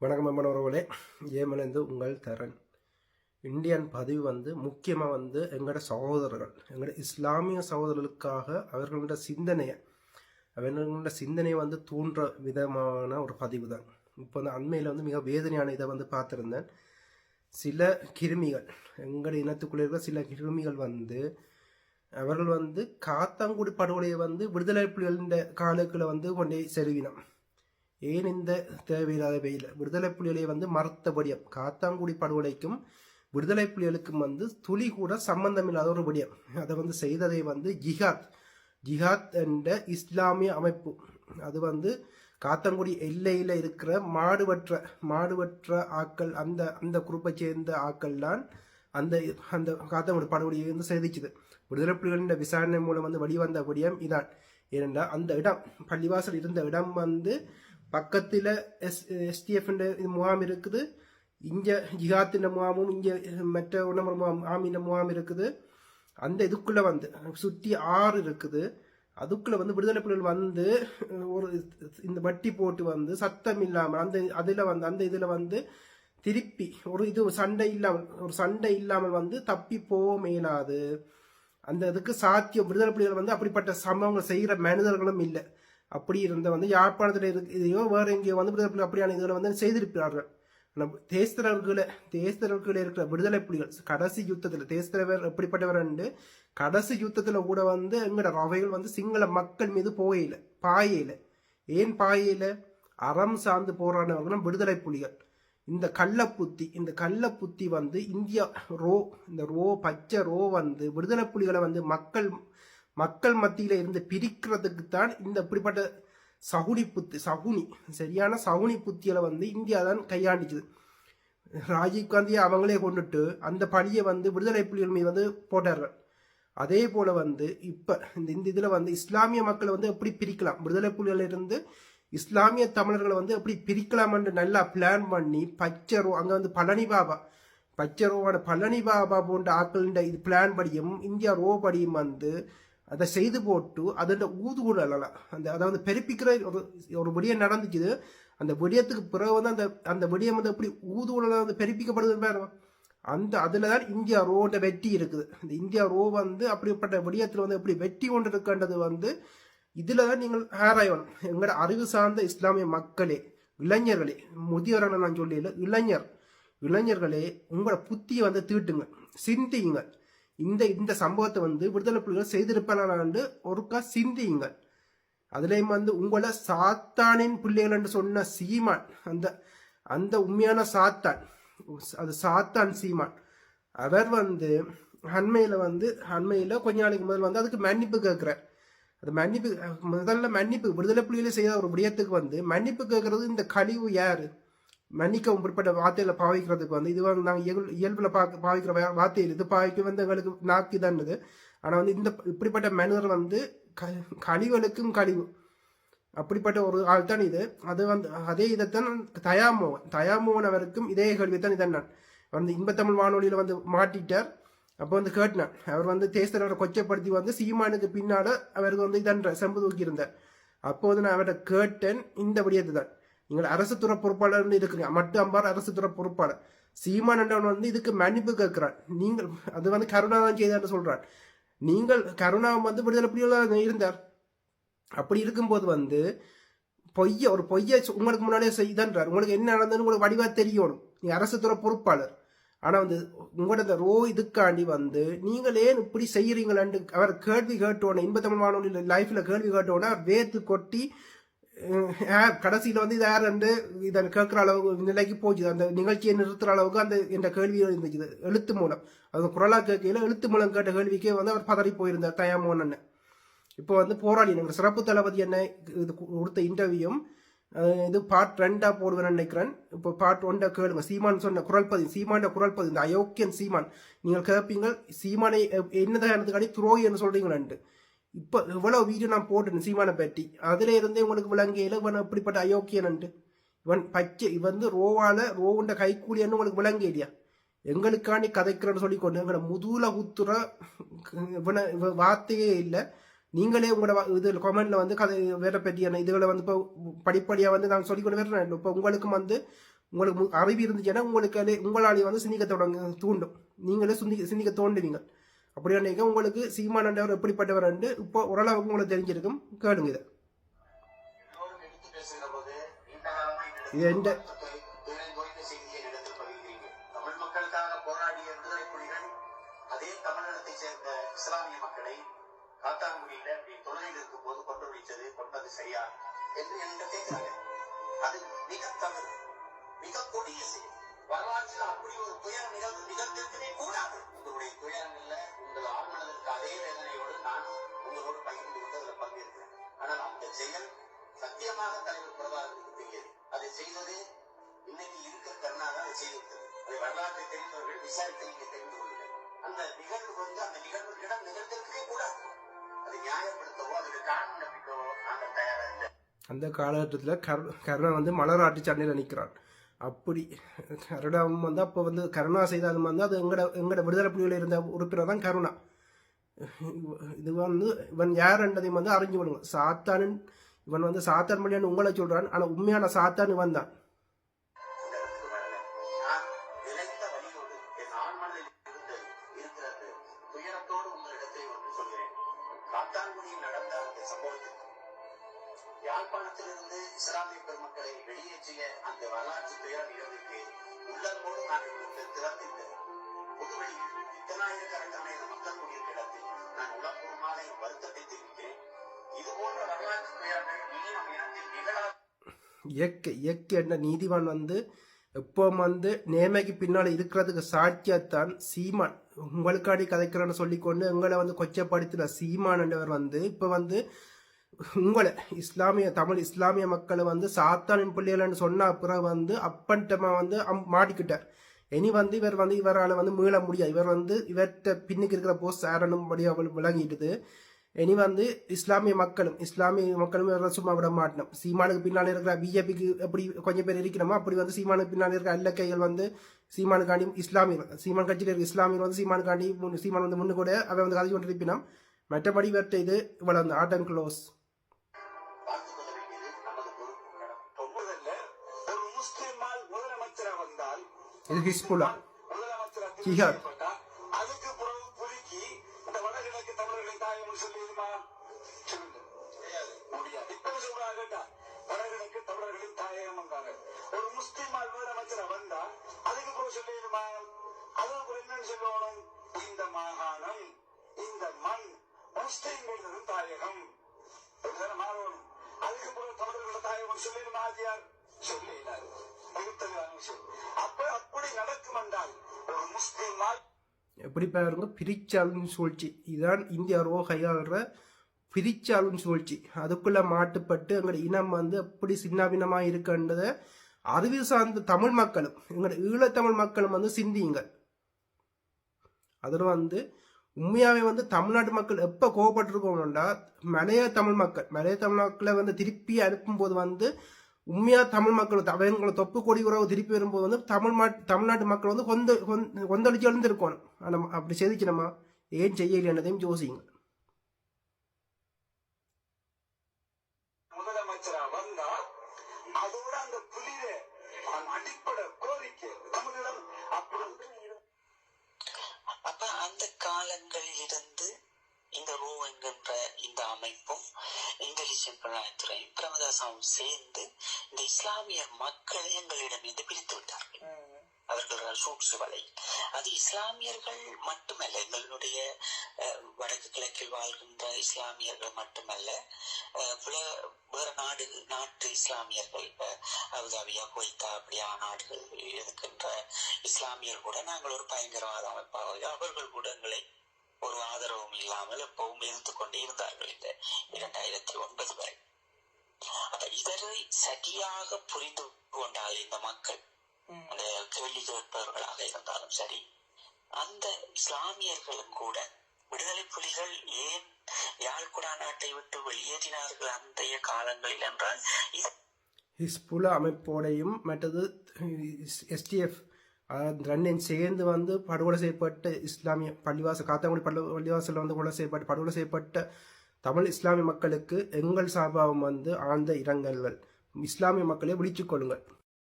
வணக்கம் அம்மனவர்களே ஏமலேந்து உங்கள் தரன் இந்தியன் பதிவு வந்து முக்கியமாக வந்து எங்களோட சகோதரர்கள் எங்களோட இஸ்லாமிய சகோதரர்களுக்காக அவர்களோட சிந்தனையை அவர்களோட சிந்தனையை வந்து தூண்டுற விதமான ஒரு பதிவு தான் இப்போ வந்து அண்மையில் வந்து மிக வேதனையான இதை வந்து பார்த்துருந்தேன் சில கிருமிகள் எங்களோட இனத்துக்குள்ளே இருக்கிற சில கிருமிகள் வந்து அவர்கள் வந்து காத்தாங்குடி படுகொலையை வந்து விடுதலை புலிகளின் காலத்தில் வந்து கொண்டே செருவினம் ஏன் இந்த தேவையில்லாத வெயில்? விடுதலை புலிகளை வந்து மறுத்தபடியம் காத்தாங்குடி படுகொலைக்கும் விடுதலை புலிகளுக்கும் வந்து துளி கூட சம்பந்தம் இல்லாத ஒரு விடயம். அதை வந்து செய்ததை வந்து ஜிஹாத். ஜிஹாத் என்ற இஸ்லாமிய அமைப்பு. அது வந்து காத்தாங்குடி எல்லையில் இருக்கிற மாடுவற்ற மாடுவற்ற ஆக்கள் அந்த அந்த குரூப்பை சேர்ந்த ஆக்கள் தான் அந்த அந்த காத்தங்குடி படுகொலையை வந்து செய்திச்சுது விடுதலை புலிகளின் விசாரணை மூலம் வந்து வெளிவந்த விடயம் இதான். ஏனென்றால் அந்த இடம் பள்ளிவாசல் இருந்த இடம் வந்து பக்கத்தில் எஸ் எஸ்டிஎஃப்ன்ற இது முகாம் இருக்குது. இங்கே ஜிஹாத்தின் முகாமும் இங்கே மற்ற உணவு முகாம் ஆமின் முகாம் இருக்குது. அந்த இதுக்குள்ளே வந்து சுற்றி ஆறு இருக்குது. அதுக்குள்ளே வந்து விடுதலை புலிகள் வந்து ஒரு இந்த வட்டி போட்டு வந்து சத்தம் இல்லாமல் அந்த அதில் வந்து அந்த இதில் வந்து திருப்பி ஒரு இது சண்டை இல்லாமல் ஒரு சண்டை இல்லாமல் வந்து தப்பி போக மேலாது. அந்த இதுக்கு சாத்தியம் விடுதலை புலிகள் வந்து அப்படிப்பட்ட சம்பவங்கள் செய்கிற மனிதர்களும் இல்லை. அப்படி இருந்த வந்து யாழ்ப்பாணத்தில் இருக்கு இதையோ வேற எங்கேயோ வந்து அப்படியான இதில் வந்து செய்திருக்கிறார்கள். தேஸ்தரர்களை தேஸ்தரர்களை இருக்கிற விடுதலை புலிகள் கடைசி யுத்தத்தில் தேசத்தலைவர் எப்படிப்பட்டவர் என்று கடைசி யுத்தத்தில் கூட வந்து எங்களோட ரவைகள் வந்து சிங்கள மக்கள் மீது போகையில பாயையில. ஏன் பாயையில? அறம் சார்ந்து போராடினவர்களும் விடுதலை புலிகள். இந்த கள்ளப்புத்தி இந்த கள்ளப்புத்தி வந்து இந்தியா ரோ இந்த ரோ பச்சை ரோ வந்து விடுதலை புலிகளை வந்து மக்கள் மக்கள் மத்தியில இருந்து பிரிக்கிறதுக்கு தான் இந்த இப்படிப்பட்ட சகுனி புத்தி சகுனி சரியான சகுனி புத்தியில வந்து இந்தியா தான் கையாண்டிச்சுது ராஜீவ் காந்தியை அவங்களே கொண்டுட்டு அந்த பணியை வந்து விடுதலை புலிகள் மீது வந்து போட்டார்கள். அதே போல வந்து இப்ப இந்த இந்த இதுல வந்து இஸ்லாமிய மக்களை வந்து எப்படி பிரிக்கலாம்? விடுதலை புலிகள் இருந்து இஸ்லாமிய தமிழர்களை வந்து எப்படி பிரிக்கலாம்னு நல்லா பிளான் பண்ணி பச்சரோ அங்க வந்து பழனி பாபா பச்சரோவான பழனி பாபா போன்ற ஆக்களின் இது பிளான் படியும் இந்தியா ரோ படியும் வந்து அதை செய்து போட்டு அதோட ஊதுகுழல் அந்த அதாவது பெருப்பிக்கிற ஒரு ஒரு விடியம் நடந்துச்சுது அந்த விடியத்துக்கு பிறகு வந்து அந்த அந்த விடியம் வந்து எப்படி ஊதுகுழல் வந்து பெருப்பிக்கப்படுது பாருங்க. அந்த அதில் தான் இந்தியா ரோட வெற்றி இருக்குது. இந்த இந்தியா ரோ வந்து அப்படிப்பட்ட விடியத்தில் வந்து எப்படி வெற்றி கொண்டு இருக்கின்றது வந்து இதில் தான் நீங்கள் ஆராயணும். எங்களோட அறிவு சார்ந்த இஸ்லாமிய மக்களே இளைஞர்களே முதியோர்களை நான் சொல்லல இளைஞர் இளைஞர்களே உங்களோட புத்தியை வந்து தீட்டுங்க சிந்திங்க இந்த இந்த சம்பவத்தை வந்து விடுதலை புலிகள் செய்திருப்பானாண்டு ஒருக்கா சிந்தியுங்கள். அதுலேயும் வந்து உங்களை சாத்தானின் பிள்ளைகள் என்று சொன்ன சீமான் அந்த அந்த உண்மையான சாத்தான் அது சாத்தான் சீமான். அவர் வந்து அண்மையில் வந்து அண்மையில் கொஞ்ச நாளைக்கு முதல் வந்து அதுக்கு மன்னிப்பு கேட்குறார். அது மன்னிப்பு முதல்ல மன்னிப்பு விடுதலை புலிகளை செய்த ஒரு விடயத்துக்கு வந்து மன்னிப்பு கேட்கறது இந்த கழிவு யாரு? மன்னிக்கவும் பிற்பட்ட வார்த்தையில பாவிக்கிறதுக்கு வந்து இது வந்து நாங்கள் இயல் இயல்பில் பார்க்க பாவிக்கிற வார்த்தையில் இது பாவிக்க வந்து எங்களுக்கு நாக்கு தான்து ஆனால் வந்து இந்த இப்படிப்பட்ட மனிதர் வந்து க கழிவுகளுக்கும் கழிவு. அப்படிப்பட்ட ஒரு ஆள் தான் இது. அது வந்து அதே இதைத்தான் தயாமோகன் தயாமோகன் அவருக்கும் இதே கேள்வி தான் இதன் வந்து இன்பத்தமிழ் வானொலியில் வந்து மாட்டிட்டார். அப்போ வந்து கேட்டினான் அவர் வந்து தேசத்தலைவரை கொச்சப்படுத்தி வந்து சீமானுக்கு பின்னால் அவருக்கு வந்து இதன்ற செம்பு தூக்கியிருந்தார். அப்போது நான் அவரை கேட்டேன். இந்த விடயத்தை தான் நீங்கள் அரசு துறை பொறுப்பாளர்னு இருக்கிறீங்க மட்டு அம்பார் அரசு துறை பொறுப்பாளர். சீமான் என்றவன் வந்து இதுக்கு மன்னிப்பு கேட்கிறான் நீங்கள் அது வந்து கருணா தான் செய்தான்னு சொல்றான் நீங்கள் கருணா வந்து விடுதலை புலிகளாக இருந்தார். அப்படி இருக்கும்போது வந்து பொய்ய ஒரு பொய்ய உங்களுக்கு முன்னாடியே செய்தான்றார். உங்களுக்கு என்ன நடந்ததுன்னு உங்களுக்கு வடிவா தெரியணும். நீ அரசு துறை பொறுப்பாளர். ஆனா வந்து உங்களோட ரோ இதுக்காண்டி வந்து நீங்கள் ஏன் இப்படி செய்யறீங்களான்னு அவர் கேள்வி கேட்டோன்னே இன்ப தமிழ் வானொலி லைஃப்ல கேள்வி கேட்டோன்னா வேத்து கொட்டி கடைசியில் வந்து இது யார் இதை கேட்குற அளவுக்கு நிலைக்கு போச்சு அந்த நிகழ்ச்சியை நிறுத்துற அளவுக்கு அந்த என்ற கேள்வி இருந்துச்சு எழுத்து மூலம். அது குரலா கேட்கையில எழுத்து மூலம் கேட்ட கேள்விக்கே வந்து அவர் பதறி போயிருந்தார் தயாமோகன் இப்போ வந்து போராடி நாங்கள் சிறப்பு தளபதி என்ன இது கொடுத்த இன்டர்வியூம் இது பார்ட் ரெண்டாக போடுவேன் நினைக்கிறேன். இப்போ பார்ட் ஒன்றை கேளுங்க. சீமான் சொன்ன குரல் பதிவு சீமான குரல் பதிவு இந்த அயோக்கியன் சீமான். நீங்கள் கேட்பீங்க சீமானை என்னதான் தயாரத்துக்காடி துரோகி என்று சொல்றீங்களேன்ட்டு. இப்போ இவ்வளோ வீடியோ நான் போட்டேன் சீமான பற்றி. அதில் இருந்தே உங்களுக்கு விளங்கையில் இவன் இப்படிப்பட்ட அயோக்கியன்ட்டு இவன் பச்சை இவன் வந்து ரோவால ரோவுண்ட கைக்கூலியன்னு உங்களுக்கு விளங்க இல்லையா? எங்களுக்காண்டி கதைக்கிறன்னு சொல்லி கொண்டு எங்களை முதுல குத்துற இவனை வார்த்தையே இல்லை. நீங்களே உங்களோட இது கொமெண்ட்ல வந்து கதை வேற பற்றியான இதுகளை வந்து இப்போ படிப்படியாக வந்து நான் சொல்லிக்கொண்டு வரேன் இப்போ உங்களுக்கும் வந்து உங்களுக்கு மு- அறிவு இருந்துச்சுன்னா உங்களுக்கு உங்களாலேயே வந்து சிந்திக்க தொடங்க தூண்டும். நீங்களே சிந்திக்க சிந்திக்க தோண்டுவீங்க. அப்படி அன்னைக்கு உங்களுக்கு சீமானண்டவர் எப்படிப்பட்டவர் என்று இப்போ ஓரளவுக்கு உங்களுக்கு தெரிஞ்சிருக்கும். கேளுங்க இதை. இது எந்த தமிழ் மக்களுக்காக போராடிய அதே தமிழகத்தை சேர்ந்த இஸ்லாமிய மக்களை காத்தாங்குடியில அப்படி தொழுகையில் இருக்கும் போது கொண்டு கொண்டது சரியா என்று என்னிடம் கேட்கிறாங்க அது மிக தவறு மிக கொடிய செயல். வரலாற்றில் அப்படி ஒரு துயரம் நிகழ்வு நிகழ்ந்திருக்கவே கூடாது. உங்களுடைய துயரங்கள்ல உங்கள் ஆழ்மனதிற்கு அதே வேதனையோடு நான் உங்களோடு பகிர்ந்து கொண்டு அதில் பங்கேற்கிறேன். ஆனால் அந்த செயல் சத்தியமாக தலைவர் பிரபாகருக்கு தெரியாது அதை செய்தது இன்னைக்கு இருக்கிற கருணாக அதை செய்திருக்கிறது அதை வரலாற்றை தெரிந்தவர்கள் விசாரித்து நீங்க தெரிந்து கொள்ளுங்கள். அந்த நிகழ்வு வந்து அந்த நிகழ்வு இடம் நிகழ்ந்திருக்கவே கூடாது. அதை நியாயப்படுத்தவோ அதுக்கு காரணம் நம்பிக்கவோ நாங்கள் தயாராக இல்லை. அந்த காலகட்டத்தில் கர் கர்ணன் வந்து மலராட்டி சண்டையில் நிற்கிறான் அப்படி. கருணாவும் வந்து அப்போ வந்து கருணா செய்தாலும் வந்து அது எங்கட எங்கட விடுதலை புலிகள் இருந்த உறுப்பினர் தான் கருணா. இது வந்து இவன் யார் என்றதையும் வந்து அறிஞ்சு விடுங்க சாத்தானின் இவன் வந்து சாத்தான் மொழியான்னு உங்களை சொல்கிறான் ஆனால் உண்மையான சாத்தான் இவன் தான். யாழ்ப்பாணத்திலிருந்து இஸ்லாமிய பெருமக்களை வெளியேற்றிய அந்த வரலாற்று துயர நிகழ்வுக்கு உள்ளன்போடு நான் உங்களுக்கு திறந்த இந்த இத்தனாயிரக்கணக்கான மக்கள் கூடியிருக்க இடத்தில் நான் உளப்பூர்வமான என் வருத்தத்தை தெரிவிக்கிறேன் இது போன்ற வரலாற்று துயரங்கள் இனி நம் இனத்தில் நிகழாது. இயற்கை இயற்கை என்ற நீதிவான் வந்து எப்போ வந்து நேமைக்கு பின்னால் இருக்கிறதுக்கு சாட்சியத்தான் சீமான். உங்களுக்காடி கதைக்கிறேன்னு சொல்லிக்கொண்டு எங்களை வந்து கொச்சப்படுத்தின சீமான் என்றவர் வந்து இப்போ வந்து உங்களை இஸ்லாமிய தமிழ் இஸ்லாமிய மக்களை வந்து சாத்தானின் பிள்ளைகள்னு சொன்ன அப்புறம் வந்து அப்பன்ட்டமா வந்து அம்- மாட்டிக்கிட்டார். இனி வந்து இவர் வந்து இவரால் வந்து மீள முடியாது. இவர் வந்து இவர்கிட்ட பின்னுக்கு இருக்கிற போஸ்ட் சேரனும் படி அவள் விளங்கிட்டுது இனி வந்து இஸ்லாமிய மக்களும் இஸ்லாமிய மக்களும் இவரை சும்மா விட மாட்டணும். சீமானுக்கு பின்னால் இருக்கிற பிஜேபிக்கு எப்படி கொஞ்சம் பேர் இருக்கணுமோ அப்படி வந்து சீமானுக்கு பின்னால் இருக்கிற அல்ல கைகள் வந்து சீமானுக்காண்டி இஸ்லாமியர் சீமான் கட்சியில் இருக்கிற இஸ்லாமியர் வந்து சீமானுக்காண்டி சீமான் வந்து முன்னு கூட அவன் வந்து கதை கொண்டு இருப்பினோம் மற்றபடி இவர்கிட்ட இது இவ்வளோ வந்து ஆர்ட் அண்ட் க்ளோஸ் இது ஹிஸ்புல்லா. ஜிஹாத். செய்யப்பட்டா, அதுக்கு பிறகு புலிக்கு இந்த வடகிழக்கு தமிழர்களின் தாயம் சொல்லிடுமா சொல்லுங்க. முடியாது. இப்ப சொல்றாங்க கேட்டா வடகிழக்கு தமிழர்களின் ஒரு வந்தா அதுக்கு பிறகு சொல்லிடுமா அதுக்கு பிறகு என்னன்னு சொல்லணும்? இந்த மாகாணம் இந்த மண் முஸ்லிம்களின் தாயகம். மாறணும்? அதுக்கு பிறகு தமிழர்களோட தாயகம் சொல்லிடுமா ஆதியார் சொல்லிடாரு மிகத்தெளிவான விஷயம் அப்ப அப்படி நடக்கும் என்றால் ஒரு எப்படி பாருங்க பிரிச்சாலும் சூழ்ச்சி. இதுதான் இந்தியாவோ கையாளுற பிரிச்சாலும் சூழ்ச்சி. அதுக்குள்ள மாட்டுப்பட்டு எங்களோட இனம் வந்து எப்படி சின்னாபின்னமா இருக்குன்றதை அறிவு சார்ந்த தமிழ் மக்களும் எங்களோட ஈழத்தமிழ் மக்களும் வந்து சிந்தியுங்க அதில் வந்து உண்மையாகவே வந்து தமிழ்நாட்டு மக்கள் எப்போ கோவப்பட்டிருக்கோம்னா மலைய தமிழ் மக்கள் மலைய தமிழ் மக்களை வந்து திருப்பி அனுப்பும்போது வந்து உண்மையா தமிழ் மக்கள் அவங்களை தொப்பு கொடி உறவு திருப்பி வரும்போது வந்து தமிழ் தமிழ்நாட்டு மக்கள் வந்து கொந்த கொந்த- கொந்தளிச்சு எழுந்திருக்கணும் ஆனால் அப்படி நம்ம ஏன் செய்யலைன்னதையும் யோசிங்க அப்ப அந்த காலங்களிலிருந்து இந்த ரூ என்கின்ற இந்த அமைப்பும் இன்டெலிஜென்ட் புலனாய்த்துறையும் பிரமதாசமும் சேர்ந்து இந்த இஸ்லாமிய மக்களை எங்களிடமிருந்து பிரித்து விட்டார்கள். அவர்கள் சூழ்ச்சி வலை. அது இஸ்லாமியர்கள் மட்டுமல்ல எங்களுடைய வடக்கு கிழக்கில் வாழ்கின்ற இஸ்லாமியர்கள் மட்டுமல்ல வேறு நாடு நாட்டு இஸ்லாமியர்கள் இப்ப அபுதாபியா குவைத்தா அப்படியான நாடுகள் இருக்கின்ற இஸ்லாமியர் கூட நாங்கள் ஒரு பயங்கரவாத அமைப்பாக அவர்கள் கூட எங்களை ஒரு ஆதரவும் இல்லாமல் எப்பவும் எதிர்த்து கொண்டே இருந்தார்கள் இந்த இரண்டாயிரத்தி ஒன்பது வரை. அப்ப இதனை சரியாக புரிந்து கொண்டால் இந்த மக்கள். அந்த கேள்வி கேட்பவர்களாக இருந்தாலும் சரி அந்த இஸ்லாமியர்களும் கூட விடுதலை புலிகள் ஏன் யாழ்குடா நாட்டை விட்டு வெளியேறினார்கள் அந்தைய காலங்களில் என்றால் இது ஹிஸ்புல்லா அமைப்போடையும் மற்றது எஸ்டிஎஃப் ரெண்டையும் சேர்ந்து வந்து படுகொலை செய்யப்பட்ட இஸ்லாமிய பள்ளிவாசல் காத்தாங்குடி பள்ளி பள்ளிவாசலில் வந்து கொலை செய்யப்பட்ட படுகொலை செய்யப்பட்ட தமிழ் இஸ்லாமிய மக்களுக்கு எங்கள் சாபாவம் வந்து ஆழ்ந்த இரங்கல்கள். இஸ்லாமிய மக்களை விழிச்சு கொள்ளுங்கள்.